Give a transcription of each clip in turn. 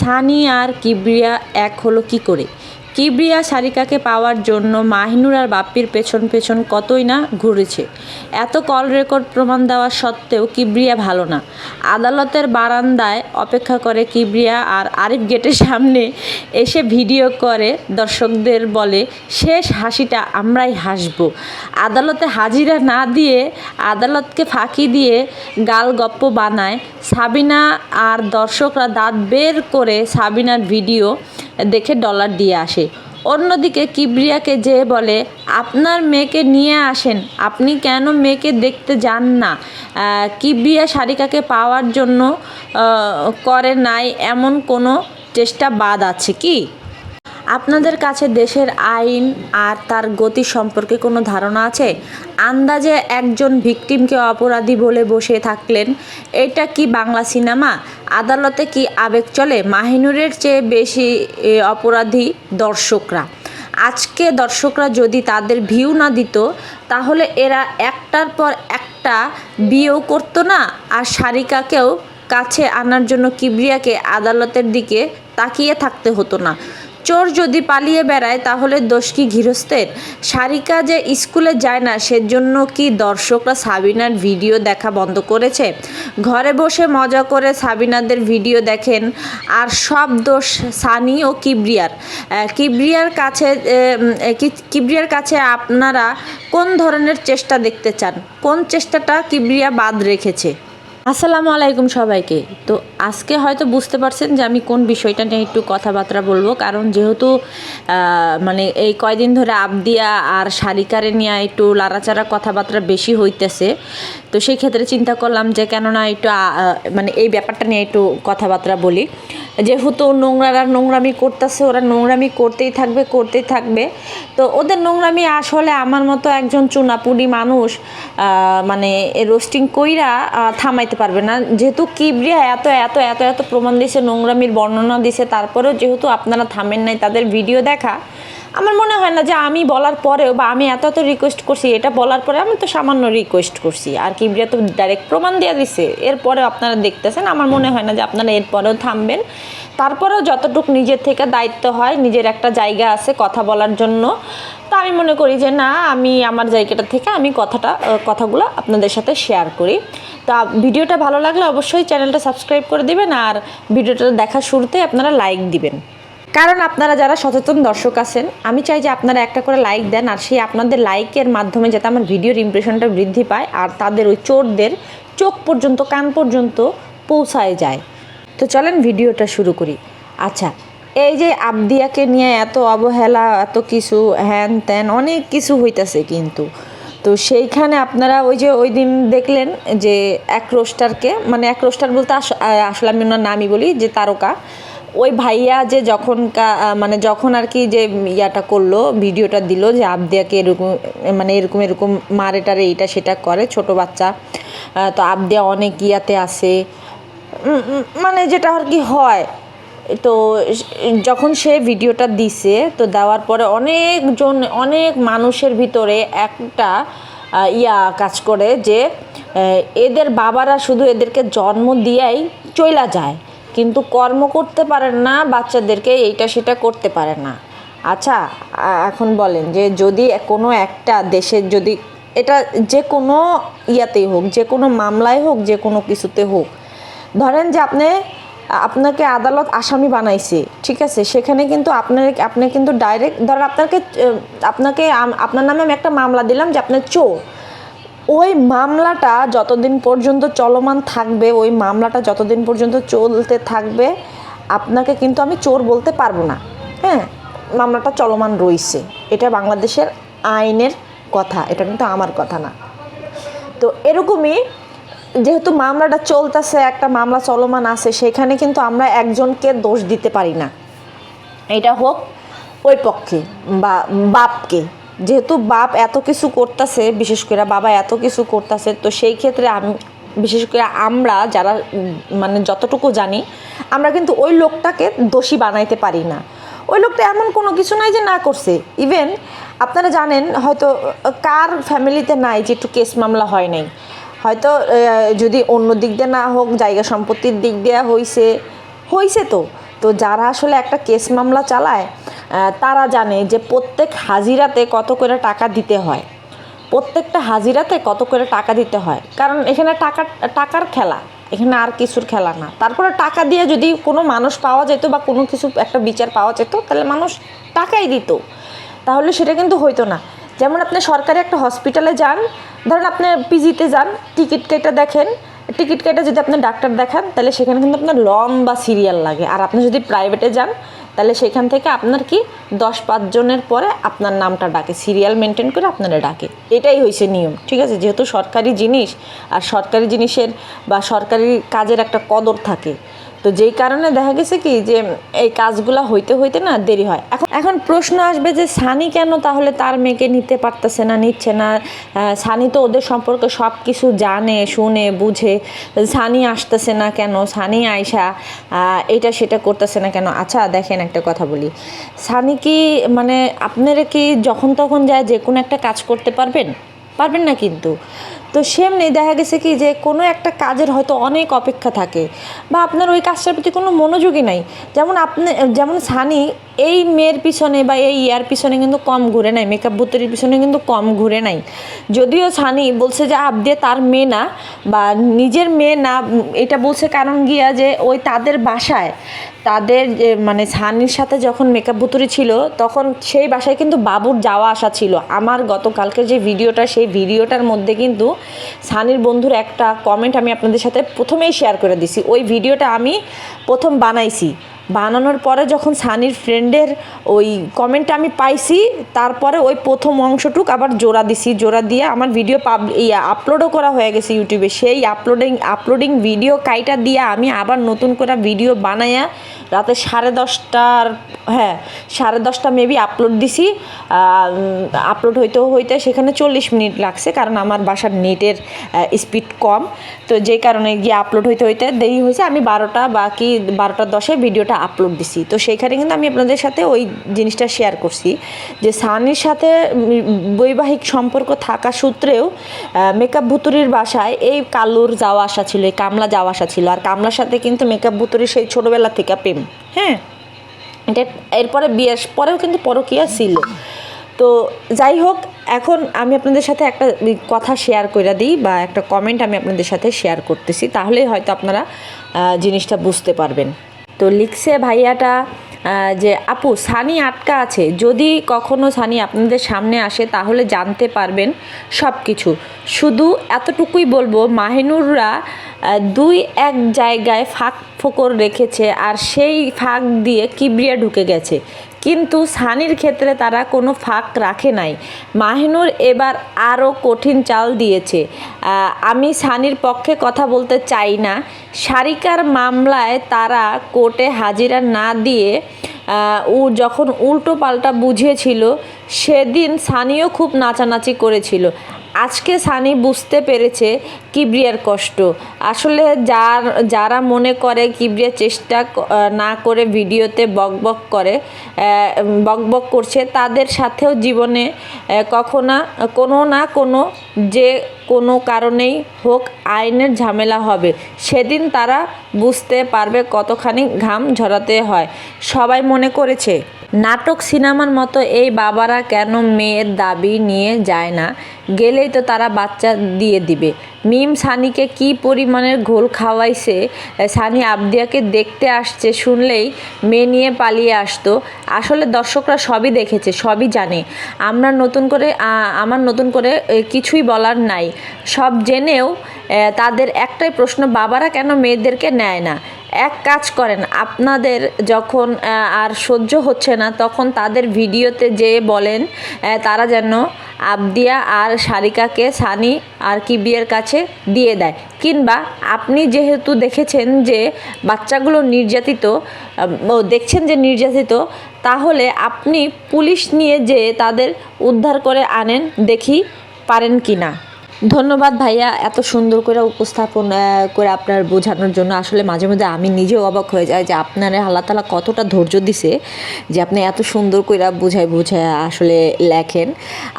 সানি আর কিবরিয়া এক হলো কি করে? কিবরিয়া সারিকাকে পাওয়ার জন্য মাহিনুর আর বাপ্পির পেছন পেছন কতই না ঘুরেছে। এত কল রেকর্ড প্রমাণ দেওয়া সত্ত্বেও কিবরিয়া ভালো না। আদালতের বারান্দায় অপেক্ষা করে কিবরিয়া আর আরিফ গেটের সামনে এসে ভিডিও করে, দর্শকদের বলে, শেষ হাসিটা আমরাই হাসব। আদালতে হাজিরা না দিয়ে, আদালতকে ফাঁকি দিয়ে গাল গপ্প বানায় সাবিনা আর দর্শকরা দাঁত বের করে সাবিনার ভিডিও দেখে ডলার দিয়ে আসে। অন্যদিকে কিবরিয়াকে যে বলে, আপনার মেয়েকে নিয়ে আসেন, আপনি কেন মেয়েকে দেখতে যান না? কিবরিয়া সারিকাকে পাওয়ার জন্য করে নাই এমন কোনো চেষ্টা বাদ আছে কি? আপনাদের কাছে দেশের আইন আর তার গতি সম্পর্কে কোনো ধারণা আছে? আন্দাজে একজন ভিকটিমকে অপরাধী বলে বসে থাকলেন। এটা কি বাংলা সিনেমা? আদালতে কি আবেগ চলে? মাহিনুরের চেয়ে বেশি অপরাধী দর্শকরা। আজকে দর্শকরা যদি তাদের ভিউ না দিত, তাহলে এরা একটার পর একটা বিয়েও করতো না আর সারিকাকেও কাছে আনার জন্য কিবরিয়াকে আদালতের দিকে তাকিয়ে থাকতে হতো না। চোর যদি পালিয়ে বেড়ায়, তাহলে দোষ কি গৃহস্থের? সারিকা যে স্কুলে যায় না, সেজন্য কি দর্শকরা সাবিনার ভিডিও দেখা বন্ধ করেছে? ঘরে বসে মজা করে সাবিনাদের ভিডিও দেখেন, আর সব দোষ সানি ও কিবরিয়ার। কিবরিয়ার কাছে কিবরিয়ার কাছে আপনারা কোন ধরনের চেষ্টা দেখতে চান? কোন চেষ্টাটা কিবরিয়া বাদ রেখেছে? আসসালামু আলাইকুম সবাইকে। তো আজকে হয়তো বুঝতে পারছেন যে আমি কোন বিষয়টা নিয়ে একটু কথাবার্তা বলব। কারণ যেহেতু মানে এই কয়দিন ধরে আবদিয়া আর শারিকারে নিয়ে একটু লাড়াচাড়া কথাবার্তা বেশি হইতেছে, তো সেই ক্ষেত্রে চিন্তা করলাম যে কেননা একটু মানে এই ব্যাপারটা নিয়ে একটু কথাবার্তা বলি। যেহেতু নোংরারা নোংরামি করতেছে, ওরা নোংরামি করতেই থাকবে করতেই থাকবে। তো ওদের নোংরামি আসলে আমার মতো একজন চুনাপুরি মানুষ মানে রোস্টিং কইরা থামাইতে পারবে না। যেহেতু কিবরিয়া এত এত এত এত প্রমাণ দিছে, নোংরামির বর্ণনা দিছে, তারপরেও যেহেতু আপনারা থামেন নাই তাদের ভিডিও দেখা আমার মনে হয় না যে আমি বলার পরেও বা আমি এত এত রিকোয়েস্ট করছি, এটা বলার পরে আমি তো সামান্য রিকোয়েস্ট করছি। আর কিবরিয়া তো ডাইরেক্ট প্রমাণ দিয়ে দিছে। এরপরেও আপনারা দেখতেছেন, আমার মনে হয় না যে আপনারা এরপরেও থামবেন। তারপরেও যতটুকু নিজের থেকে দায়িত্ব হয়, নিজের একটা জায়গা আছে কথা বলার জন্য, তা আমি মনে করি যে না, আমি আমার জায়গাটা থেকে আমি কথাটা কথাগুলো আপনাদের সাথে শেয়ার করি। তা ভিডিওটা ভালো লাগলে অবশ্যই চ্যানেলটা সাবস্ক্রাইব করে দিবেন, আর ভিডিওটা দেখা শুরুতে আপনারা লাইক দিবেন। কারণ আপনারা যারা সচেতন দর্শক আছেন, আমি চাই যে আপনারা একটা করে লাইক দেন আর সেই আপনাদের লাইকের মাধ্যমে যাতে আমার ভিডিওর ইমপ্রেশনটা বৃদ্ধি পায় আর তাদের ওই চোরদের চোখ পর্যন্ত, কান পর্যন্ত পৌঁছায় যায়। তো চলেন ভিডিওটা শুরু করি। আচ্ছা এই যে আবদিয়াকে নিয়ে এত অবহেলা, এত কিছু, হ্যান ত্যান, অনেক কিছু হইতাছে কিন্তু। তো সেইখানে আপনারা ওই যে ওই দিন দেখলেন যে এক রোস্টারকে মানে এক রোস্টার বলতে আস- আসলে আমি ওনার নামই বলি, যে তারকা। ওই ভাইয়া যে যখন মানে যখন আর কি যে ইয়াটা করল ভিডিওটা দিল যে আবদিয়াকে এরকম মানে এরকম এরকম মারে টারে এইটা সেটা করে ছোট বাচ্চা। তো আবদিয়া অনেক ইয়াতে উম, মানে যেটা আর কি হয় তো যখন সে ভিডিওটা দিছে তো দেওয়ার পরে অনেকজন অনেক মানুষের ভিতরে একটা ইয়া কাজ করে যে এদের বাবারা শুধু এদেরকে জন্ম দিয়াই চইলা যায়। কিন্তু কর্ম করতে পারেন না, বাচ্চাদেরকে এইটা সেটা করতে পারে না। আচ্ছা এখন বলেন যে যদি কোনো একটা দেশের যদি এটা যে কোনো ইয়াতেই হোক, যে কোনো মামলায় হোক, যে কোনো কিছুতে হোক, ধরেন যে আপনি, আপনাকে আদালত আসামি বানাইছে, ঠিক আছে? সেখানে কিন্তু আপনার, আপনি কিন্তু ডাইরেক্ট ধরেন আপনাকে আপনাকে আপনার নামে আমি একটা মামলা দিলাম যে আপনার চোর। ওই মামলাটা যতদিন পর্যন্ত চলমান থাকবে, ওই মামলাটা যতদিন পর্যন্ত চলতে থাকবে, আপনাকে কিন্তু আমি চোর বলতে পারব না। হ্যাঁ মামলাটা চলমান রয়েছে। এটা বাংলাদেশের আইনের কথা, এটা কিন্তু আমার কথা না। তো এরকমই, যেহেতু মামলাটা চলতেছে, একটা মামলা চলমান আছে, সেখানে কিন্তু আমরা একজনকে দোষ দিতে পারি না। এটা হোক ওই পক্ষে বা বাপকে। যেহেতু বাপ এত কিছু করতেছে, বিশেষ করে বাবা এত কিছু করতেছে, তো সেই ক্ষেত্রে আমি, বিশেষ করে আমরা যারা মানে যতটুকু জানি, আমরা কিন্তু ওই লোকটাকে দোষী বানাইতে পারি না। ওই লোকটা এমন কোনো কিছু নাই যে না করছে। ইভেন আপনারা জানেন, হয়তো, কার ফ্যামিলিতে নাই যে একটু কেস মামলা হয় নাই। হয়তো যদি অন্য দিক দিয়ে না হোক, জায়গা সম্পত্তির দিক দিয়ে হইছে হইছে তো। তো যারা আসলে একটা কেস মামলা চালায় তারা জানে যে প্রত্যেক হাজিরাতে কত করে টাকা দিতে হয়। প্রত্যেকটা হাজিরাতে কত করে টাকা দিতে হয়। কারণ এখানে টাকা, টাকার খেলা, এখানে আর কিছুর খেলা না। তারপরে টাকা দিয়ে যদি কোনো মানুষ পাওয়া যেত বা কোনো কিছু, একটা বিচার পাওয়া যেত, তাহলে মানুষ টাকাই দিত। তাহলে সেটা কিন্তু হইতো না। যেমন আপনি সরকারি একটা হসপিটালে যান, ধরেন আপনি পিজিতে যান, টিকিট কেটে দেখেন, টিকিট কেটে যদি আপনি ডাক্তার দেখান, তাহলে সেখানে কিন্তু আপনার লম্বা সিরিয়াল লাগে। আর আপনি যদি প্রাইভেটে যান তাহলে সেখান থেকে আপনার কি দশ পাঁচজনের পরে আপনার নামটা ডাকে সিরিয়াল মেনটেন করে আপনারা ডাকে। এটাই হয়েছে নিয়ম, ঠিক আছে? যেহেতু সরকারি জিনিস, আর সরকারি জিনিসের বা সরকারি কাজের একটা কদর থাকে তো যেই কারণে দেখা গেছে কি যে এই কাজগুলা হইতে হইতে না দেরি হয়। এখন এখন প্রশ্ন আসবে যে সানি কেন তাহলে তার মেয়েকে নিতে পারতেছে না, নিচ্ছে না? সানি তো ওদের সম্পর্কে সব কিছু জানে, শুনে, বুঝে। সানি আসতেছে না কেন? সানি আয়সা এটা সেটা করতেছে না কেন? আচ্ছা দেখেন একটা কথা বলি। সানি কি মানে আপনারা কি যখন তখন যায় যে কোনো একটা কাজ করতে পারবেন? পারবেন না কিন্তু। তো সেমনি দেখা গেছে কি যে কোনো একটা কাজের হয়তো অনেক অপেক্ষা থাকে বা আপনার ওই কাজটার প্রতি কোনো মনোযোগই নাই। যেমন আপনি, যেমন সানি এই মেয়ের পিছনে বা এই ইয়ার পিছনে কিন্তু কম ঘুরে নাই মেকআপ বুতরির পিছনে কিন্তু কম ঘুরে নাই। যদিও সানি বলছে যে আবদে তার মেয়ে না বা নিজের মেয়ে না, এটা বলছে কারণ গিয়া যে ওই তাদের বাসায়, তাদের মানে সানির সাথে যখন মেকআপ বুতুরি ছিল, তখন সেই বাসায় কিন্তু বাবুর যাওয়া আসা ছিল। আমার গতকালকে যে ভিডিওটা, সেই ভিডিওটার মধ্যে কিন্তু সানির বন্ধুর একটা কমেন্ট আমি আপনাদের সাথে প্রথমেই শেয়ার করে দিছি। ওই ভিডিওটা আমি প্রথম বানাইছি। বানানোর পরে যখন সানির ফ্রেন্ডের ওই কমেন্টটা আমি পাইছি, তারপরে ওই প্রথম অংশটুক আবার জোড়া দিছি। জোড়া দিয়ে আমার ভিডিও পাব ইয়া আপলোডও করা হয়ে গেছে ইউটিউবে সেই আপলোডিং আপলোডিং ভিডিও কাইটা দিয়ে আমি আবার নতুন করে ভিডিও বানাইয়া রাতে সাড়ে দশটার হ্যাঁ সাড়ে দশটা মেবি আপলোড দিছি। আপলোড হইতেও হইতে সেখানে চল্লিশ মিনিট লাগছে কারণ আমার বাসার নেটের স্পিড কম। তো যেই কারণে গিয়ে আপলোড হইতে হইতে দেরি হয়েছে। আমি বারোটা বাকি বারোটা দশে ভিডিওটা আপলোড দিছি। তো সেইখানে কিন্তু আমি আপনাদের সাথে ওই জিনিসটা শেয়ার করছি যে সানির সাথে বৈবাহিক সম্পর্ক থাকা সূত্রেও মেকআপ ভুতুরির বাসায় এই কালুর যাওয়া আসা ছিল, এই কামলা যাওয়া আসা ছিল। আর কামলার সাথে কিন্তু মেকআপ ভুতুরির সেই ছোটোবেলা থেকে প্রেম। হ্যাঁ? এটা এরপরে বিয়ের পরেও কিন্তু পরকীয়া ছিল। তো যাই হোক, এখন আমি আপনাদের সাথে একটা কথা শেয়ার করে দিই বা একটা কমেন্ট আমি আপনাদের সাথে শেয়ার করতেছি। তাহলেই হয়তো আপনারা জিনিসটা বুঝতে পারবেন। তো লিখছে ভাইয়াটা যে, আপু, সানি আটকা আছে। যদি কখনো সানি আপনাদের সামনে আসে, তাহলে জানতে পারবেন সব কিছু শুধু এতটুকুই বলব, মাহিনুররা দুই এক জায়গায় ফাঁক ফোকর রেখেছে, আর সেই ফাঁক দিয়ে কিবরিয়া ঢুকে গেছে। কিন্তু সানির ক্ষেত্রে তারা কোনো ফাঁক রাখে নাই। মাহিনুর এবার আরও কঠিন চাল দিয়েছে। আমি সানির পক্ষে কথা বলতে চাই না। সারিকার মামলায় তারা কোর্টে হাজিরা না দিয়ে ও যখন উল্টো পাল্টা বুঝিয়েছিল, সেদিন সানিও খুব নাচানাচি করেছিল। আজকে সানি বুঝতে পেরেছে কিবরিয়ার কষ্ট। আসলে যার, যারা মনে করে কিবরিয়া চেষ্টা না করে ভিডিওতে বকবক করে বকবক করছে, তাদের সাথেও জীবনে কখনো, কোনো না কোনো যে কোনো কারণেই হোক আইনের ঝামেলা হবে। সেদিন তারা বুঝতে পারবে কতখানি ঘাম ঝরাতে হয়। সবাই মনে করেছে নাটক সিনেমার মতো এই বাবারা কেন মেয়ের দাবি নিয়ে যায় না? গেলেই তো তারা বাচ্চা দিয়ে দিবে। মিম সানিকে কি পরিমাণের ঘোল খাওয়াইছে? সানি আবদিয়াকে দেখতে আসছে, শুনলেই মেয়ে নিয়ে পালিয়ে আসতো। আসলে দর্শকরা সবই দেখেছে, সবই জানে। আমরা নতুন করে আমার নতুন করে কিছুই বলার নাই। সব জেনেও তাদের একটাই প্রশ্ন, বাবারা কেন মেয়েদেরকে নেয় না? এক কাজ করেন, আপনাদের যখন আর সহ্য হচ্ছে না, তখন তাদের ভিডিওতে যে বলেন তারা যেন আবদিয়া আর সারিকাকে সানি আর কিবিয়ের কাছে দিয়ে দেয়। কিংবা আপনি যেহেতু দেখেছেন যে বাচ্চাগুলো নির্যাতিত দেখছেন যে নির্যাতিত, তাহলে আপনি পুলিশ নিয়ে যে তাদের উদ্ধার করে আনেন, দেখি পারেন কি না ধন্যবাদ ভাইয়া, এত সুন্দর করে উপস্থাপন করে আপনার বোঝানোর জন্য। আসলে মাঝে মধ্যে আমি নিজেও অবাক হয়ে যাই যে আপনার আল্লাহ তালা কতটা ধৈর্য দিছে, যে আপনি এত সুন্দর করে বুঝাই বুঝাই আসলে লেখেন।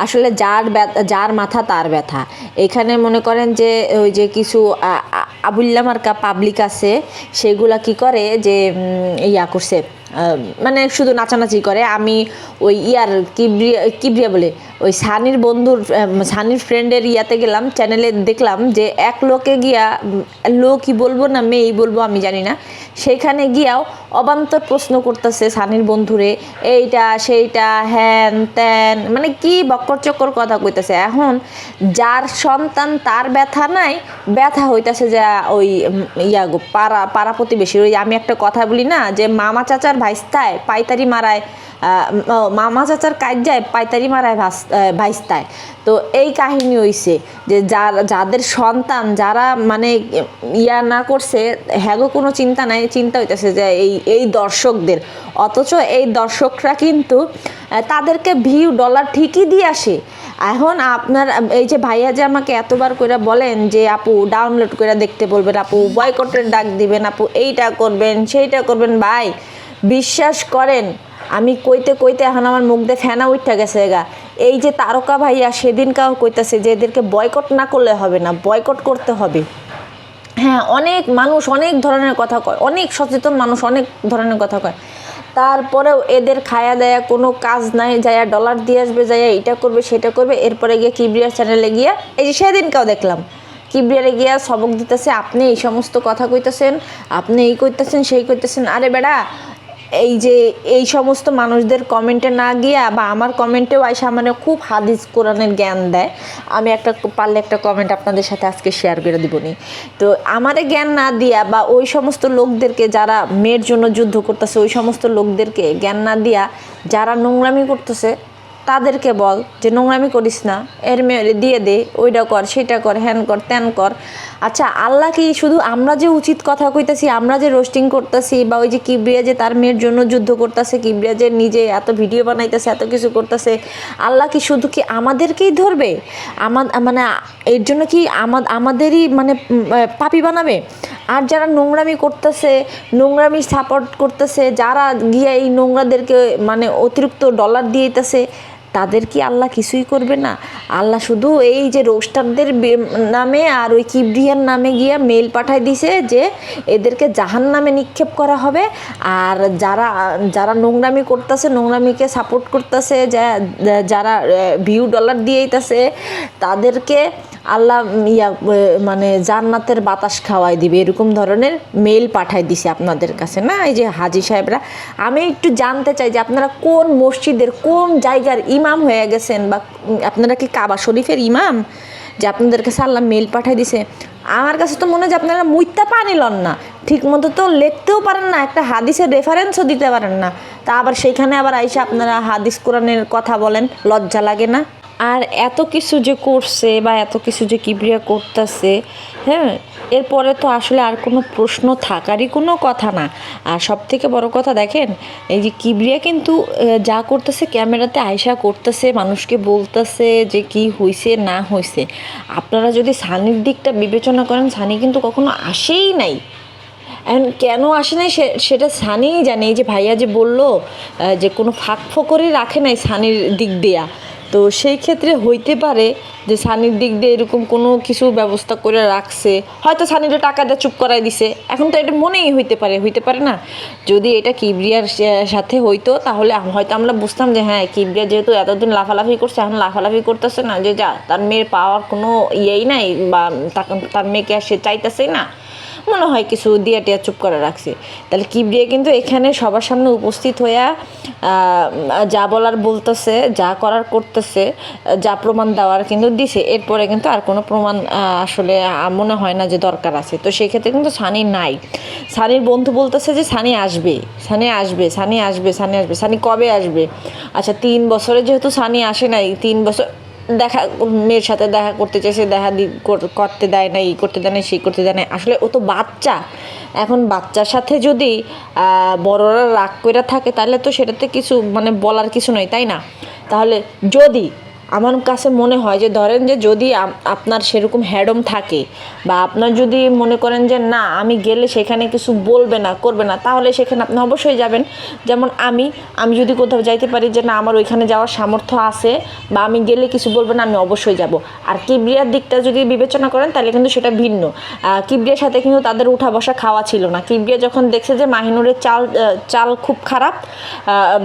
আসলে যার যার মাথা তার ব্যথা। এখানে মনে করেন যে ওই যে কিছু আবুল্লা মার্কা পাবলিক আছে, সেগুলা কি করে যে ইয়া করছে মানে শুধু নাচানাচি করে। আমি ওই ইয়ার কিবরিয়া কিবরিয়া বলে ওই সানির বন্ধুর সানির ফ্রেন্ডের ইয়াতে গেলাম চ্যানেলে দেখলাম যে এক লোকে গিয়া লোকই বলব না মেয়েই বলব আমি জানি না সেইখানে গিয়াও অবান্তর প্রশ্ন করতেছে সানির বন্ধুরে, এইটা, সেইটা, হ্যান, ত্যান মানে কি বক্কর চক্কর কথা কইতেছে। এখন যার সন্তান তার ব্যথা নাই, ব্যথা হইতাছে যে ওই ইয়া গো, পাড়া পাড়া প্রতিবেশীর। ওই আমি একটা কথা বলি না, যে মামা চাচার ভাইস্তায় পাইতারি মারায় মামা চাচার কাজ যায় পাইতারি মারায় ভাস আহ, ভাইস্তায় তো এই কাহিনী হইছে যে যার যাদের সন্তান যারা মানে ইয়া না করছে হ্যাগো কোনো চিন্তা নাই চিন্তা হইতেছে যে এই এই দর্শকদের। অথচ এই দর্শকরা কিন্তু তাদেরকে ভিউ ডলার ঠিকই দিয়ে আসে। এখন আপনার এই যে ভাইয়া যে আমাকে এতবার করে বলেন যে আপু ডাউনলোড করে দেখতে বলবেন আপু বয়কটের ডাক দিবেন আপু এইটা করবেন সেইটা করবেন। ভাই বিশ্বাস করেন আমি কইতে কইতে এখন আমার মুখ দিয়ে ফেনা উঠা গেছে গা। এই যে তারকা ভাইয়া সেদিন সেদিনকাও কইতাছে যে এদেরকে বয়কট না করলে হবে না বয়কট করতে হবে। হ্যাঁ অনেক মানুষ অনেক ধরনের কথা কয়, অনেক সচেতন মানুষ অনেক ধরনের কথা কয়। তারপরেও এদের খায়া দেয়া কোনো কাজ নাই যাইয়া ডলার দিয়ে আসবে যাইয়া এটা করবে, সেটা করবে। এরপরে গিয়ে কিবরিয়ার চ্যানেলে গিয়ে, এই যে সেদিনকেও দেখলাম, কিবরিয়ারে গিয়া সবক দিতেছে, আপনি এই সমস্ত কথা কইতেছেন, আপনি এই কইতেছেন, সেই কইতেছেন। আরে বেড়া এই যে এই সমস্ত মানুষদের কমেন্টে না গিয়া বা আমার কমেন্টেও আইসা মানে খুব হাদিস কোরআনের জ্ঞান দেয়। আমি একটা পারলে একটা কমেন্ট আপনাদের সাথে আজকে শেয়ার করে দিবনি। তো আমারে জ্ঞান না দিয়া বা ওই সমস্ত লোকদেরকে যারা মেয়ের জন্য যুদ্ধ করতেছে, ওই সমস্ত লোকদেরকে জ্ঞান না দিয়া যারা নোংরামি করতেছে, তাদেরকে বল যে, নোংরামি করিস না, এর মেয়ে দিয়ে দে, ওইটা কর, সেটা কর, হ্যান কর, ত্যান কর। আচ্ছা আল্লাহ কি শুধু আমরা যে উচিত কথা কইতাছি, আমরা যে রোস্টিং করতেছি বা ওই যে কিবরিয়া যে তার মেয়ের জন্য যুদ্ধ করতেছে, কিবরিয়া যে নিজে এত ভিডিও বানাইতেছে, এত কিছু করতেছে, আল্লাহ কি শুধু কি আমাদেরকেই ধরবে? আমার মানে এর জন্য কি আমা- আমাদেরই মানে পাপি বানাবে? আর যারা নোংরামি করতেছে, নোংরামি সাপোর্ট করতেছে, যারা গিয়ে এই নোংরাদেরকে মানে অতিরিক্ত ডলার দিয়েতেছে তাদের কি আল্লাহ কিছুই করবে না? আল্লাহ শুধু এই যে রোস্টারদের নামে আর ওই কিবরিয়ার নামে গিয়া মেল পাঠায় দিছে যে এদেরকে জাহান নামে নিক্ষেপ করা হবে। আর যারা যারা নোংরামি করতেছে, নোংরামিকে সাপোর্ট করতেছে যারা ভিউ ডলার দিয়েইতেছে তাদেরকে আল্লাহ ইয়া মানে জান্নাতের বাতাস খাওয়াই দিবে, এরকম ধরনের মেল পাঠাই দিছে আপনাদের কাছে, না? এই যে হাজি সাহেবরা। আমি একটু জানতে চাই যে আপনারা কোন মসজিদের, কোন জায়গার ইমাম হয়ে গেছেন বা আপনারা কি কাবা শরীফের ইমাম? যে আপনাদের কাছে আল্লাহ মেল পাঠাই দিছে। আমার কাছে তো মনে হয় যে আপনারা মুইতা পানি লন না। ঠিক মতো তো লিখতেও পারেন না, একটা হাদিসের রেফারেন্সও দিতে পারেন না। তা আবার সেইখানে আবার আইসা আপনারা হাদিস কোরআনের কথা বলেন, লজ্জা লাগে না? আর এত কিছু যে করছে বা এত কিছু যে কিবরিয়া করতেছে হ্যাঁ? এরপরে তো আসলে আর কোনো প্রশ্ন থাকারই কোনো কথা না। আর সব থেকে বড় কথা দেখেন, এই যে কিবরিয়া কিন্তু যা করতেছে ক্যামেরাতে আয়সা করতেছে, মানুষকে বলতেছে যে কি হইছে, না হইছে। আপনারা যদি সানির দিকটা বিবেচনা করেন, সানি কিন্তু কখনো আসেই নাই। কেন আসে নাই সেটা সানিই জানে। এই যে ভাইয়া যে বলল যে কোনো ফাঁক ফোকরে রাখে নাই সানির দিক দেয়া। তো সেই ক্ষেত্রে হইতে পারে যে সানির দিক দিয়ে এরকম কোনো কিছু ব্যবস্থা করে রাখছে। হয়তো সানিরে টাকা দিয়ে চুপ করাই দিছে। এখন তো এটা মনেই হইতে পারে হইতে পারে না। যদি এটা কিবরিয়ার সাথে হইতো, তাহলে হয়তো আমরা বুঝতাম যে হ্যাঁ কিবরিয়া যেহেতু এতদিন লাফালাফি করছে, এখন লাফালাফি করতেছে না যে যা, তার মেয়ের পাওয়ার কোনো ইয়েই নাই বা তার মেয়েকে সে চাইতেছেই না। মনে হয় কিছু দিয়া টিয়া চুপ করে রাখছে। তাহলে কিবরিয়া কিন্তু এখানে সবার সামনে উপস্থিত হইয়া যা বলার বলতেছে, যা করার করতেছে, যা প্রমাণ দেওয়ার কিন্তু দিছে। এরপরে কিন্তু আর কোনো প্রমাণ আসলে মনে হয় না যে দরকার আছে। তো সেই ক্ষেত্রে কিন্তু সানি নাই। সানির বন্ধু বলতেছে যে সানি আসবে সানি আসবে সানি আসবে সানি আসবে, সানি কবে আসবে? আচ্ছা তিন বছরে যেহেতু সানি আসে নাই, তিন বছর দেখা, মেয়ের সাথে দেখা করতে চাইছে, দেখা করতে দেয় না ই করতে দেয় না সেই করতে দেয় না আসলে ও তো বাচ্চা। এখন বাচ্চার সাথে যদি বড়রা রাগ করে থাকে তাহলে তো সেটাতে কিছু মানে বলার কিছু নয় তাই না? তাহলে যদি আমার কাছে মনে হয় যে, ধরেন যে, যদি আপনার সেরকম হ্যাডম থাকে বা আপনার যদি মনে করেন যে, না, আমি গেলে সেখানে কিছু বলবে না, করবে না, তাহলে সেখানে আপনি অবশ্যই যাবেন। যেমন আমি আমি যদি কোথাও যাইতে পারি যে, না, আমার ওইখানে যাওয়ার সামর্থ্য আছে বা আমি গেলে কিছু বলবে না, আমি অবশ্যই যাব। আর কিবরিয়ার দিকটা যদি বিবেচনা করেন, তাহলে কিন্তু সেটা ভিন্ন। কিবরিয়ার সাথে কিন্তু তাদের উঠা বসা খাওয়া ছিল না। কিবরিয়া যখন দেখছে যে, মাহিনুরের চাল চাল খুব খারাপ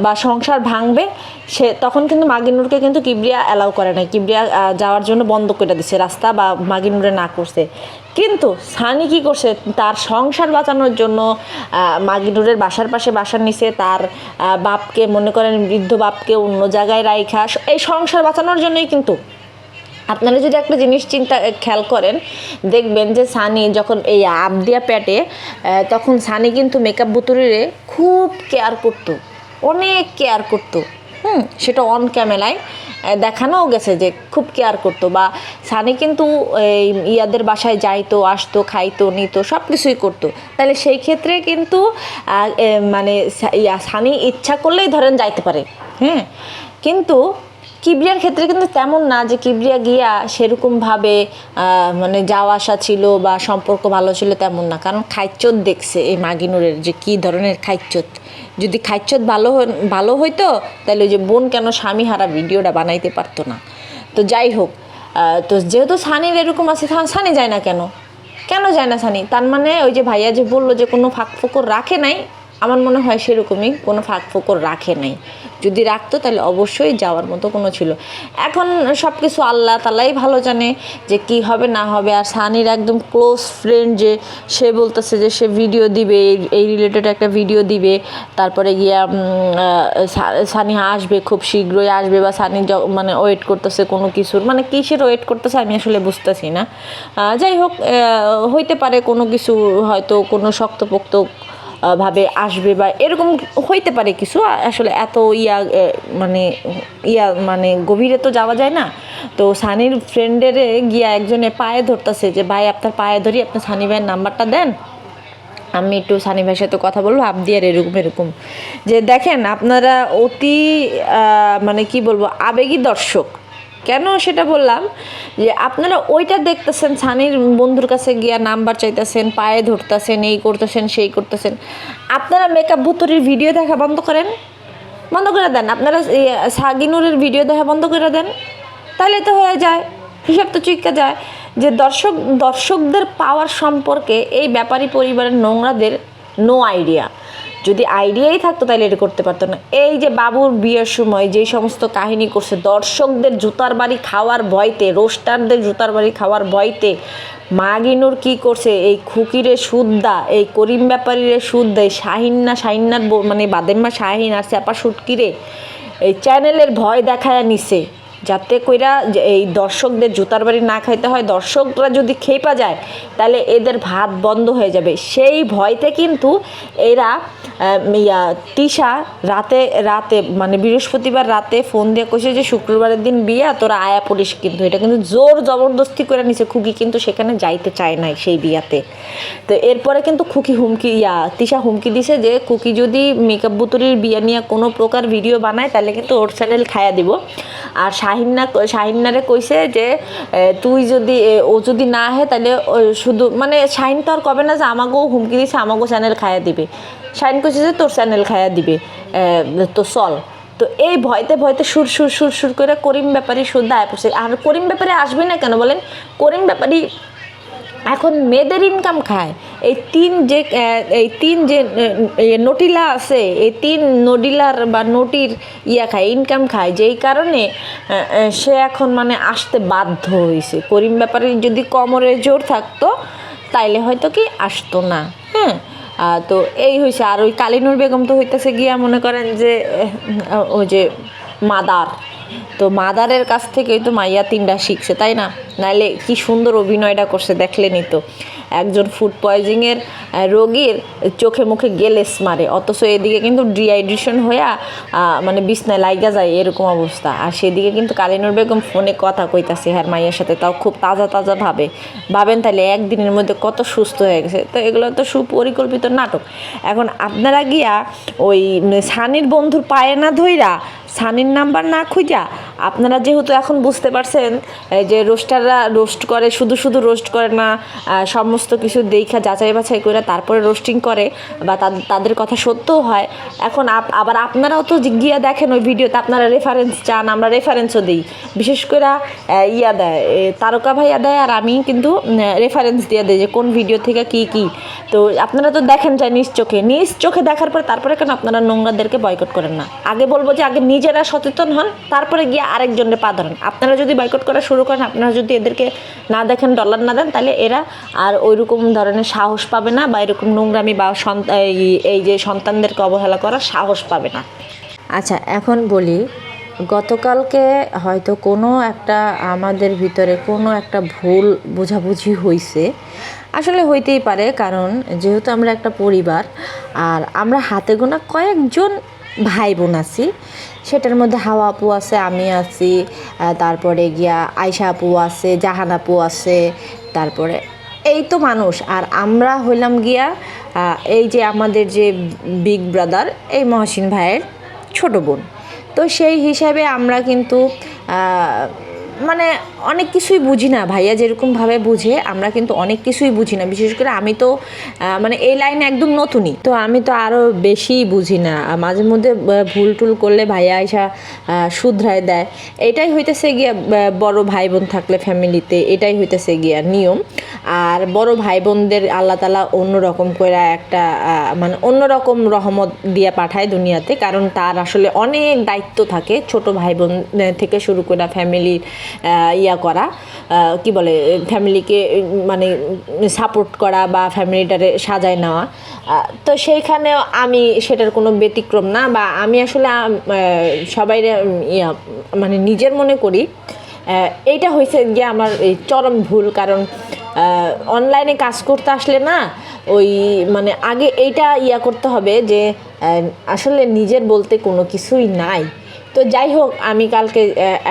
বা সংসার ভাঙবে, সে, তখন কিন্তু মাগিনুরকে কিন্তু কিবরিয়া অ্যালাউ করে নাই। কিবরিয়া যাওয়ার জন্য বন্ধ করে দিছে, রাস্তা বা মাগিনুরে না করছে। কিন্তু সানি কি করছে? তার সংসার বাঁচানোর জন্য মাগিনুরের বাসার পাশে বাসার নিচে তার বাপকে, মনে করেন বৃদ্ধ বাপকে অন্য জায়গায় রাইখা, এই সংসার বাঁচানোর জন্যই কিন্তু। আপনারা যদি একটা জিনিস চিন্তা খেয়াল করেন, দেখবেন যে সানি যখন এই আবদিয়া প্যাটে তখন সানি কিন্তু মেকআপ বুতুরিরে খুব কেয়ার করতো। অনেক কেয়ার করতো। হুম, সেটা অন ক্যামেরায় দেখানোও গেছে যে খুব কেয়ার করতো বা সানি কিন্তু এই ইয়াদের বাসায় যাইতো, আসতো, খাইতো, নিত সব কিছুই করতো। তাহলে সেই ক্ষেত্রে কিন্তু মানে সানি ইচ্ছা করলেই ধরেন যাইতে পারে হ্যাঁ কিন্তু কিবরিয়ার ক্ষেত্রে কিন্তু তেমন না যে কিবরিয়া গিয়া সেরকমভাবে মানে যাওয়া আসা ছিল বা সম্পর্ক ভালো ছিল তেমন না। কারণ খাইচ্চত দেখছে এই মাগিনুরের যে কি ধরনের খাইচ্চত যদি খাইচ্ছদ ভালো ভালো হইতো তাহলে ওই যে বোন কেন স্বামী হারা ভিডিওটা বানাইতে পারতো না। তো যাই হোক তো যেহেতু সানির এরকম আছে সানি যায় না কেন? কেন যায় না সানি? তার মানে ওই যে ভাইয়া যে বলল যে কোনো ফাঁক ফোকর রাখে নাই আমার মনে হয় সেরকমই কোনো ফাঁক ফোকর রাখে নাই। যদি রাখতো তাহলে অবশ্যই যাওয়ার মতো কোনো ছিল। এখন সব কিছু আল্লাহ তালাই ভালো জানে যে কি হবে না হবে। আর সানির একদম ক্লোজ ফ্রেন্ড যে, সে বলতেছে যে সে ভিডিও দিবে, এই- রিলেটেড একটা ভিডিও দিবে। তারপরে গিয়া সানি আসবে খুব শীঘ্রই আসবে বা সানি মানে ওয়েট করতেছে কোনো কিছুর। মানে কিসের ওয়েট করতেছে আমি আসলে বুঝতেছি না। যাই হোক হইতে পারে কোনো কিছু হয়তো কোনো শক্তপোক্ত ভাবে আসবে বা এরকম হইতে পারে কিছু। আসলে এত ইয়া মানে ইয়া মানে গভীরে তো যাওয়া যায় না। তো সানির ফ্রেন্ডের গিয়া একজনে পায়ে ধরতেছে যে, ভাই, আপনার পায়ে ধরি আপনার সানি ভাইয়ের নাম্বারটা দেন। আমি একটু সানি ভাইয়ের সাথে কথা বলব আপনি আর এরকম এরকম। যে দেখেন, আপনারা অতি মানে কি বলব, আবেগী দর্শক। কেন সেটা বললাম যে আপনারা ওইটা দেখতেছেন সানির বন্ধুর কাছে গিয়া নাম্বার চাইতেছেন, পায়ে ধরতেছেন, এই করতেছেন, সেই করতেছেন। আপনারা মেকআপ ভুতুরির ভিডিও দেখা বন্ধ করেন? বন্ধ করে দেন। আপনারা সাগিনুরের ভিডিও দেখা বন্ধ করে দেন? তাহলে তো হয়ে যায়। হিসাব তো চিকা যায়। যে দর্শক, দর্শকদের পাওয়ার সম্পর্কে এই ব্যাপারী পরিবারের নোংরাদের নো আইডিয়া যদি আইডিয়াই থাকতো তাহলে এটা করতে পারতো না। এই যে বাবুর বিয়ের সময় যে সমস্ত কাহিনী করছে, দর্শকদের জুতার বাড়ি খাওয়ার ভয়তে রোস্টারদের জুতার বাড়ি খাওয়ার ভয়তে মাগিনুর কি করছে? এই খুকিরে সুদ্দা এই করিম ব্যাপারীরে সুদ্দা এই শাহিন্না শাহিন্নার ব- মানে বাদেম্মা শাহিন আর চাপা সুটকিরে, এই চ্যানেলের ভয় দেখায় নিছে। যাতে কইরা এই দর্শকদের জুতার বাড়ি না খাইতে হয়, দর্শকরা যদি খেপা যায়, তাহলে এদের ভাত বন্ধ হয়ে যাবে। সেই ভয়তে কিন্তু এরা ইয়া, তিশা রাতে রাতে মানে বৃহস্পতিবার রাতে ফোন দিয়ে কইছে যে শুক্রবারের দিন বিয়া, তোরা আয়া পড়িস কিন্তু। এটা কিন্তু জোর জবরদস্তি করে নিছে। খুকি কিন্তু সেখানে যাইতে চায় নাই সেই বিয়াতে। তো এরপরে কিন্তু খুকি হুমকি, ইয়া, তিশা হুমকি দিছে যে খুকি যদি মেকআপ বুতুরির বিয়া নিয়ে কোনো প্রকার ভিডিও বানায়, তাহলে কিন্তু ওর চ্যানেল খায়া দিব। আর শাহিনা শাহিনারে কইছে যে তুই যদি ও যদি না আহে তাহলে শুধু মানে শাহিন তো আর কবে না যে আমাকেও হুমকি দিছে, আমাকেও চ্যানেল খায়া দিবে। শাহিন কইছে যে তোর চ্যানেল খায়া দিবে তো চল। তো এই ভয়তে ভয়তে সুর সুর সুর সুর করে করিম ব্যাপারী শুদ্ধ আয় পড়ছে। আর করিম ব্যাপারে আসবে না কেন বলেন? করিম ব্যাপারী এখন মেয়েদের ইনকাম খায়। এই তিন যে এই তিন যে নটিলা আছে, এই তিন নডিলার বা নটির ইয়া খায় ইনকাম খায়। যেই কারণে সে এখন মানে আসতে বাধ্য হয়েছে করিম ব্যাপারে যদি কোমরে জোর থাকতো, তাইলে হয়তো কি আসতো না। হ্যাঁ? তো এই হয়েছে আর ওই কালিনুর বেগম তো হইতেছে গিয়া মনে করেন যে ওই যে মাদার। তো মাদারের কাছ থেকেই তো মাইয়া তিনটা শিখছে, তাই না? নাইলে কি সুন্দর অভিনয়টা করছে দেখলেনি তো। একজন ফুড পয়জিংয়ের রোগীর চোখে মুখে গেলেস মারে, অথচ এদিকে কিন্তু ডিহাইড্রেশন হইয়া মানে বিছনায় লাইগা যায়, এরকম অবস্থা। আর সেদিকে কিন্তু কালিনুর বেগম ফোনে কথা কইতাছে, হ্যার মাইয়ের সাথে তাও খুব তাজা তাজা ভাবে। ভাবেন তাহলে একদিনের মধ্যে কত সুস্থ হয়ে গেছে। তো এগুলো তো সুপরিকল্পিত নাটক। এখন আপনারা গিয়া ওই সানির বন্ধুর পায়ে না ধইরা সানির নাম্বার না খুঁজা আপনারা যেহেতু এখন বুঝতে পারছেন যে রোস্টাররা রোস্ট করে, শুধু শুধু রোস্ট করে না সমস্ত কিছু দেখা যাচাই বাছাই করে তারপরে রোস্টিং করে বা তাদ- তাদের কথা সত্যও হয়। এখন আবার আপনারাও তো গিয়া দেখেন ওই ভিডিওতে আপনারা রেফারেন্স চান, আমরা রেফারেন্সও দিই। বিশেষ করে ইয়া দেয় তারকা ভাইয়া দেয় আর আমি কিন্তু রেফারেন্স দিয়ে দিই যে কোন ভিডিও থেকে কি কি। তো আপনারা তো দেখেন চাই নিজ চোখে। নিজ চোখে দেখার পর তারপরে কেন আপনারা নোংরাদেরকে বয়কট করেন না? আগে বলব যে আগে নিজেরা সচেতন হন, তারপরে গিয়ে আরেকজনের পা ধরেন। আপনারা যদি বয়কট করা শুরু করেন, আপনারা যদি এদেরকে না দেখেন ডলার না দেন, তাহলে এরা আর ওইরকম ধরনের সাহস পাবে না বা এরকম নোংরামি বা এই যে সন্তানদেরকে অবহেলা করার সাহস পাবে না। আচ্ছা এখন বলি, গতকালকে হয়তো কোনো একটা আমাদের ভিতরে কোনো একটা ভুল বোঝাবুঝি হয়েছে আসলে হইতেই পারে, কারণ যেহেতু আমরা একটা পরিবার, আর আমরা হাতে গোনা কয়েকজন ভাই বোন আছি সেটার মধ্যে হাওয়া আপু আছে, আমি আছি তারপরে গিয়া আয়সা আপু আছে, জাহান আপু আছে, তারপরে এই তো মানুষ। আর আমরা হইলাম গিয়া এই যে আমাদের যে বিগ ব্রাদার, এই মহসিন ভাইয়ের ছোট বোন। তো সেই হিসাবে আমরা কিন্তু মানে অনেক কিছুই বুঝি না ভাইয়া যেরকমভাবে বুঝে, আমরা কিন্তু অনেক কিছুই বুঝি না। বিশেষ করে আমি তো মানে এই লাইনে একদম নতুনই। তো আমি তো আরও বেশিই বুঝি না। মাঝে মধ্যে ভুল টুল করলে ভাইয়া এসা শুধরায় দেয়। এটাই হইতেছে গিয়া বড় ভাই বোন থাকলে ফ্যামিলিতে এটাই হইতেছে গিয়া নিয়ম। আর বড় ভাই বোনদের আল্লাহ তালা অন্যরকম করে একটা মানে অন্যরকম রহমত দিয়ে পাঠায় দুনিয়াতে। কারণ তার আসলে অনেক দায়িত্ব থাকে ছোট ভাই বোন থেকে শুরু করে ফ্যামিলির ইয়া করা কি বলে ফ্যামিলিকে মানে সাপোর্ট করা বা ফ্যামিলিটারে সাজায় নেওয়া। তো সেইখানেও আমি সেটার কোনো ব্যতিক্রম না বা আমি আসলে সবাই ইয়া মানে নিজের মনে করি। এইটা হয়েছে গিয়ে আমার এই চরম ভুল কারণ অনলাইনে কাজ করতে আসলে না, ওই মানে আগে এইটা ইয়া করতে হবে যে আসলে নিজের বলতে কোনো কিছুই নাই। তো যাই হোক, আমি কালকে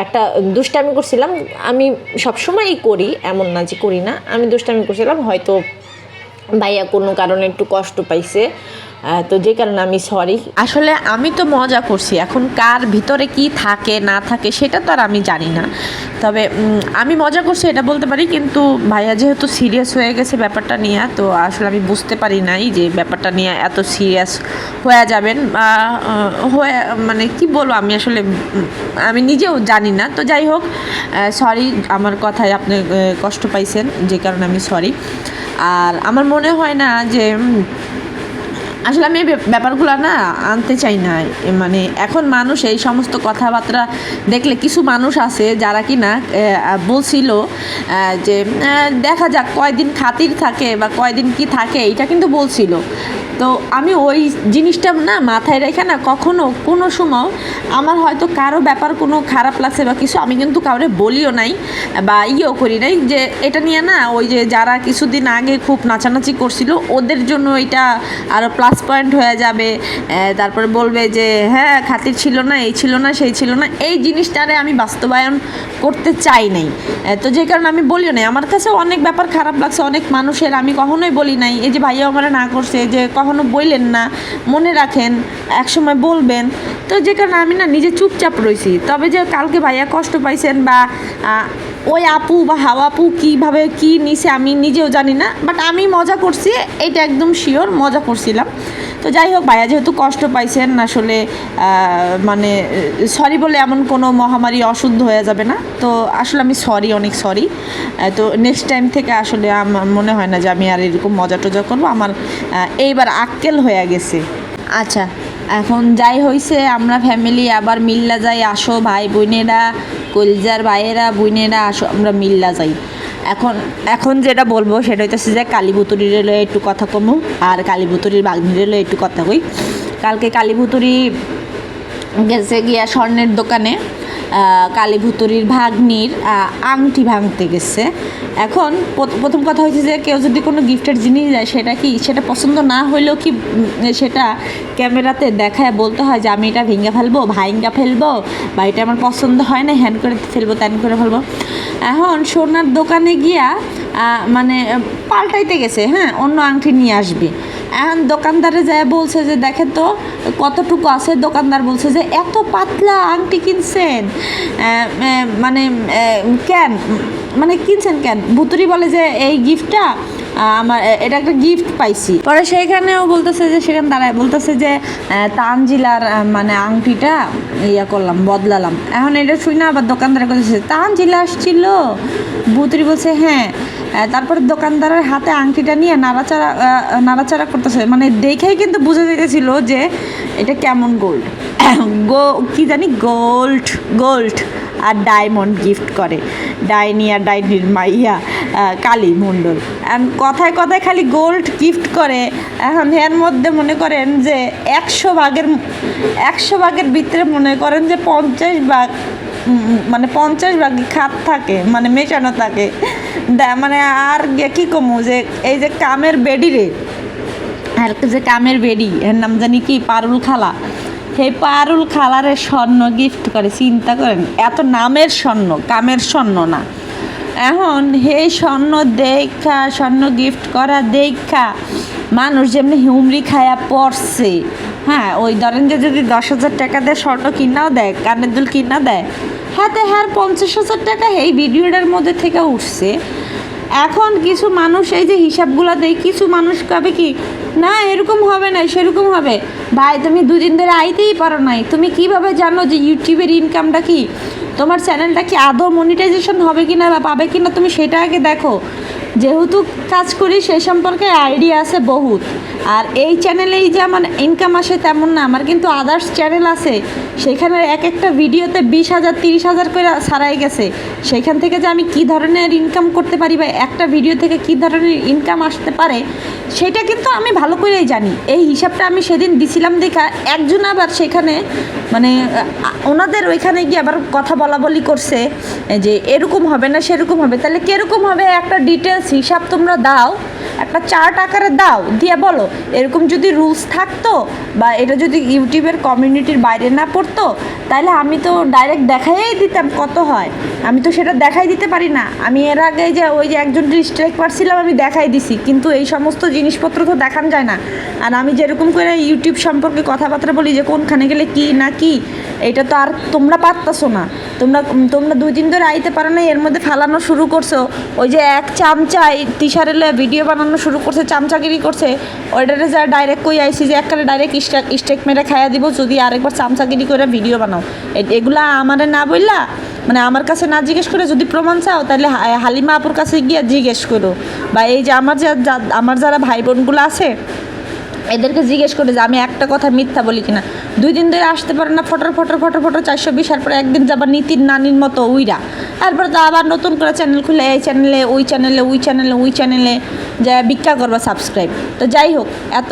একটা দুষ্টামি করছিলাম। আমি সবসময়ই করি, এমন না যে করি না। আমি দুষ্টামি করছিলাম, হয়তো ভাইয়া কোনো কারণে একটু কষ্ট পাইছে। তো যে কারণে আমি সরি আসলে আমি তো মজা করছি, এখন কার ভিতরে কি থাকে, না থাকে সেটা তো আর আমি জানি না। তবে আমি মজা করছি এটা বলতে পারি, কিন্তু ভাইয়া যেহেতু সিরিয়াস হয়ে গেছে ব্যাপারটা নিয়ে, তো আসলে আমি বুঝতে পারি নাই যে ব্যাপারটা নিয়ে এত সিরিয়াস হয়ে যাবেন বা হয়ে মানে কি বলব, আমি আসলে আমি নিজেও জানি না। তো যাই হোক সরি আমার কথায় আপনি কষ্ট পাইছেন, যে কারণে আমি সরি আর আমার মনে হয় না যে আসলে আমি ব্যাপারগুলো না আনতে চাই না। মানে এখন মানুষ এই সমস্ত কথাবার্তা দেখলে কিছু মানুষ আছে যারা কি না বলছিল যে দেখা যাক কয়দিন খাতির থাকে বা কয়দিন কি থাকে এটা কিন্তু বলছিল। তো আমি ওই জিনিসটা না মাথায় রেখে না কখনো কোনো সময় আমার হয়তো কারও ব্যাপার কোনো খারাপ লাগছে বা কিছু আমি কিন্তু কাউরে বলিও নাই বা ইয়েও করি নাই যে এটা নিয়ে না ওই যে যারা কিছুদিন আগে খুব নাচানাচি করছিল ওদের জন্য এটা আরও প্লাস পয়েন্ট হয়ে যাবে তারপরে বলবে যে হ্যাঁ খাতির ছিল না, এই ছিল না, সেই ছিল না। এই জিনিসটারে আমি বাস্তবায়ন করতে চাই নাই। তো যে কারণে আমি বলিও নাই। আমার কাছে অনেক ব্যাপার খারাপ লাগছে, অনেক মানুষের, আমি কখনোই বলি নাই, এই যে ভাইয়া আমার না করছে যে কখনো বললেন না, মনে রাখেন, একসময় বলবেন। তো যে কারণে আমি না নিজে চুপচাপ রয়েছি তবে যে কালকে ভাইয়া কষ্ট পাইছেন বা ওই আপু বা হাওয়া আপু কীভাবে কী নিছে আমি নিজেও জানি না বাট আমি মজা করছি, এটা একদম শিওর মজা করছিলাম। তো যাই হোক ভাইয়া, যেহেতু কষ্ট পাইছেন, আসলে মানে সরি বলে এমন কোনো মহামারী অশুদ্ধ হয়ে যাবে না। তো আসলে আমি সরি অনেক সরি তো নেক্সট টাইম থেকে আসলে আমার মনে হয় না যে আমি আর এরকম মজা টজা করব। আমার এইবার আক্কেল হয়ে গেছে। আচ্ছা। এখন যাই হয়েছে আমরা ফ্যামিলি আবার মিল্লা যাই, আসো ভাই বোনেরা, কলজার ভাইয়েরা, বোনেরা, আসো, আমরা মিল্লা যাই। এখন এখন যেটা বলব সেটা হইতেছে যে কালীবুতুরির লয়ে একটু কথা কমু, আর কালীপুতুরির বাগনির লয়ে একটু কথা কই। কালকে কালীপুতুরি গেছে গিয়া স্বর্ণের দোকানে। কালীভুতুরির ভাগ্নির আংটি ভাঙতে গেছে। এখন প্রথ- প্রথম কথা হচ্ছে যে কেউ যদি কোনো গিফটের জিনিস দেয়, সেটা কি সেটা পছন্দ না হইলেও কি সেটা ক্যামেরাতে দেখায় বলতে হয় যে, আমি এটা ভেঙে ফেলব, ভাইঙ্গা ফেলব বা এটা আমার পছন্দ হয় না হ্যান্ড করে ফেলব, ত্যান করে ফেলব। এখন সোনার দোকানে গিয়া মানে পাল্টাইতে গেছে হ্যাঁ অন্য আংটি নিয়ে আসবে। এখন দোকানদারে যায় বলছে যে, দেখেন তো, কতটুকু আছে? দোকানদার বলছে যে, এত পাতলা আংটি কিনছেন মানে কেন মানে কিনছেন কেন? ভুতুরি বলে যে, এই গিফটটা আমার এটা একটা গিফট পাইছি। পরে সেইখানেও বলতেছে যে, সেখানে দাঁড়ায়, বলতেছে যে তানজিলার মানে আংটিটা ইয়া করলাম, বদলালাম। এখন এটা শুই না আবার দোকানদার করতেছে তানজিলা আসছিল? ভুতুরি বলছে হ্যাঁ। তারপরে দোকানদারের হাতে আংটিটা নিয়ে নাড়াচাড়া নাড়াচাড়া করতেছে। মানে দেখেই কিন্তু বুঝে যেতেছিল যে এটা কেমন গোল্ড গো, কি জানি গোল্ড গোল্ড আর ডায়মন্ড গিফট করে। ডাইনি আর ডাইনির মাইয়া কালী মণ্ডল। কথায় কথায় খালি গোল্ড গিফট করে। এখন এর মধ্যে মনে করেন যে একশো ভাগের একশো ভাগের ভিতরে মনে করেন যে পঞ্চাশ ভাগ। মানে পঞ্চাশ ভাগ খাত থাকে মানে মেশানো থাকে। মানে আর কি কমু যে, এই যে কামের বেডি রে, আর যে কামের বেডি, এর নাম জানি কি, পারুল খালা। সেই পারুল খালারে স্বর্ণ গিফট করে, চিন্তা করেন, এত নামের স্বর্ণ, কামের স্বর্ণ না। এখন হে স্বর্ণ দেখা, স্বর্ণ গিফট করা দেখা, মানুষ যেমনি হুমরি খায়া পড়ছে হ্যাঁ ওই ধরেন যে যদি দশ হাজার টাকা দিয়ে স্বর্ণ কিনাও দেয়, কানের দুল কিনা দেয় হাতে হ্যাঁ পঞ্চাশ হাজার টাকা এই ভিডিওটার মধ্যে থেকে উঠছে। এখন কিছু মানুষ এই যে হিসাবগুলো দেয়, কিছু মানুষ কবে কি, না, এরকম হবে না, সেরকম হবে। ভাই, তুমি দুদিন ধরে আইতেই পারো নাই। তুমি কীভাবে জানো যে ইউটিউবের ইনকামটা কি? তোমার চ্যানেলটা কি আদৌ মনিটাইজেশন হবে কি না বা পাবে কি না তুমি সেটা আগে দেখো। যেহেতু কাজ করি, সে সম্পর্কে আইডিয়া আছে বহুত। আর এই চ্যানেলেই যে আমার ইনকাম আসে তেমন না, আমার কিন্তু আদার্স চ্যানেল আছে। সেখানে এক একটা ভিডিওতে বিশ হাজার, তিরিশ হাজার করে সারাই গেছে। সেখান থেকে যে আমি কি ধরনের ইনকাম করতে পারি বা একটা ভিডিও থেকে কি ধরনের ইনকাম আসতে পারে, সেটা কিন্তু আমি ভালো করেই জানি। এই হিসাবটা আমি সেদিন দিছিলাম দেখা, একজন আবার সেখানে মানে ওনাদের ওইখানে গিয়ে আবার কথা বলা বলি করছে, যে এরকম হবে না, সেরকম হবে। তাহলে কীরকম হবে? একটা ডিটেলস হিসাব তোমরা দাও। একটা চার্ট আকারে দাও, দিয়ে বলো, এরকম যদি রুলস থাকতো বা এটা যদি ইউটিউবের কমিউনিটির বাইরে না পড়তো, তাহলে আমি তো ডাইরেক্ট দেখাই দিতাম কত হয়। আমি তো সেটা দেখাই দিতে পারি না। আমি এর আগে যে ওই যে একজন স্ট্রাইক পারছিলাম, আমি দেখাই দিছি। কিন্তু এই সমস্ত জিনিসপত্র তো দেখান যায় না। আর আমি যেরকম করে ইউটিউব সম্পর্কে কথাবার্তা বলি যে কোনখানে গেলে কি না কি, এটা তো আর তোমরা পারতাছো না। তোমরা তোমরা দুই দিন ধরে আইতে পারো না, এর মধ্যে ফালানো শুরু করছ। ওই যে এক চামচাই তিসারেলে ভিডিও বানানো শুরু করছে, চামচাগিরি করছে অর্ডারে যা ডাইরেক্ট কই আইসি যে একবারে ডাইরেক্ট স্টেক মেরে খাইয়া দিব, যদি আরেকবার চামচাগিরি করে ভিডিও বানাও। এগুলা আমারে না বললা মানে আমার কাছে না জিজ্ঞেস করে যদি প্রমাণ চাও তাহলে হালিমা আপুর কাছে গিয়ে জিজ্ঞেস করো। বা এই যে আমার যা- আমার যারা ভাই বোনগুলো আছে এদেরকে জিজ্ঞেস করে যে আমি একটা কথা মিথ্যা বলি কিনা। দুই দিন ধরে আসতে পারে না, ফটোর ফটোর ফটো ফটো চারশো বিশ পরে একদিন যাবার নীতির নানির মতো উইরা। তারপরে তো আবার নতুন করে চ্যানেল খুলে, এই চ্যানেলে ওই চ্যানেলে ওই চ্যানেলে ওই চ্যানেলে যা ভিক্ষা করবা সাবস্ক্রাইব তো যাই হোক, এত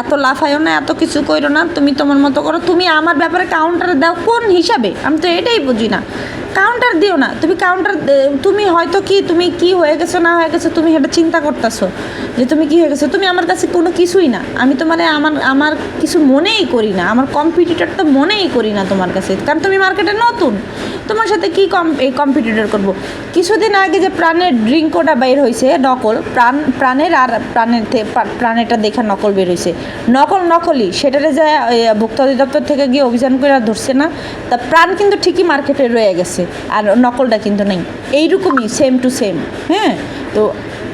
এত লাফাইও না, এত কিছু কইরো না, তুমি তোমার মতো করো। তুমি আমার ব্যাপারে কাউন্টার দাও, কোন হিসাবে? আমি তো এটাই বুঝি না। কাউন্টার দিও না, তুমি কাউন্টার তুমি হয়তো কি, তুমি কি হয়ে গেছো, না হয়ে গেছো, তুমি সেটা চিন্তা করতেছো। যে তুমি কি হয়ে গেছো? তুমি আমার কাছে কোনো কিছুই না। আমি তো মানে আমার আমার কিছু মনেই করি না। আমার কম্পিটিটর তো মনেই করি না তোমার কাছে। কারণ তুমি মার্কেটে নতুন। তোমার সাথে কি কম এই কম্পিটিটর করব? কিছুদিন আগে যে প্রাণের ড্রিঙ্ক ওটা বের হয়েছে নকল, প্রাণ, প্রাণের আর প্রাণের প্রাণেরটা দেখে নকল বের হয়েছে নকল, নকলই। সেটারে যে ভোক্তা অধিদপ্তর থেকে গিয়ে অভিযান করে ধরছে না, তা প্রাণ কিন্তু ঠিকই মার্কেটে রয়ে গেছে। আর নকলটা কিন্তু নেই। এইরকমই সেম টু সেম হ্যাঁ? তো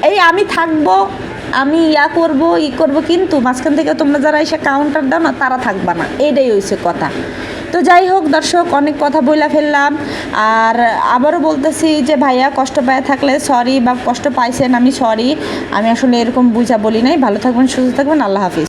এই আমি থাকব আমি ইয়া করব, ই করব, কিন্তু মাঝখান থেকে তোমরা যারা এসে কাউন্টার দাও না, তারা থাকবা না। এটাই হয়েছে কথা। তো যাই হোক দর্শক, অনেক কথা বইলা ফেললাম। আর আবারও বলতেছি যে, ভাইয়া কষ্ট পায় থাকলে সরি বা কষ্ট পাইছেন, আমি সরি আমি আসলে এরকম বুঝা বলি নাই। ভালো থাকবেন, সুস্থ থাকবেন। আল্লাহ হাফিজ।